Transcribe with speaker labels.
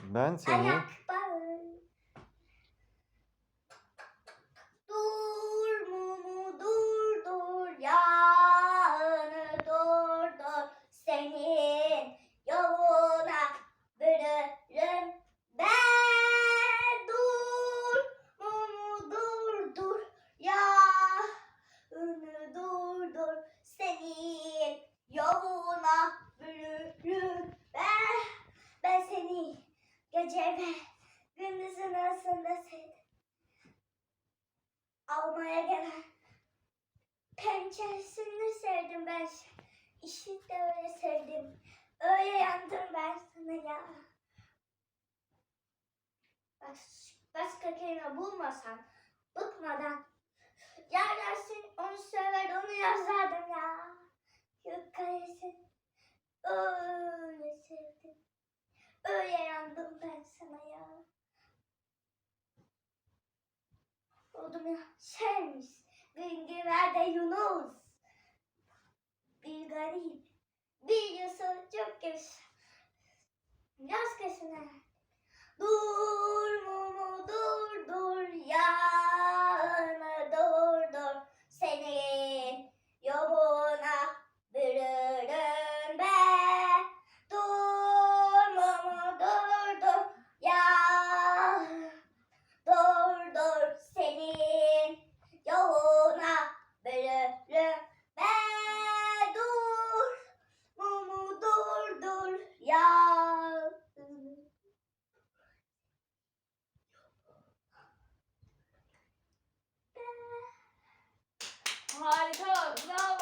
Speaker 1: Ben.
Speaker 2: Seni
Speaker 1: ayak bağı. Dur mumu dur dur yanı dur dur senin yoluna bürürüm ben dur mumu dur dur yanı dur dur senin yoluna bürürüm ben ben seni gece ve gündüzün arasında. Almaya gelen pençesini sevdim ben. İşi de öyle sevdim. Öyle yandım ben sana ya. Baş, başka kelime bulmasan, bıkmadan. Yerlersin onu sever, onu yazardım ya. Yok karesin. Öyle sevdim. Öyle yandım ben sana ya. Ya şeymiş. Güngör'de Yunus. Bir garip. Bir Yusuf çok güzel. Yaz kesine. Dur
Speaker 3: pillow. No.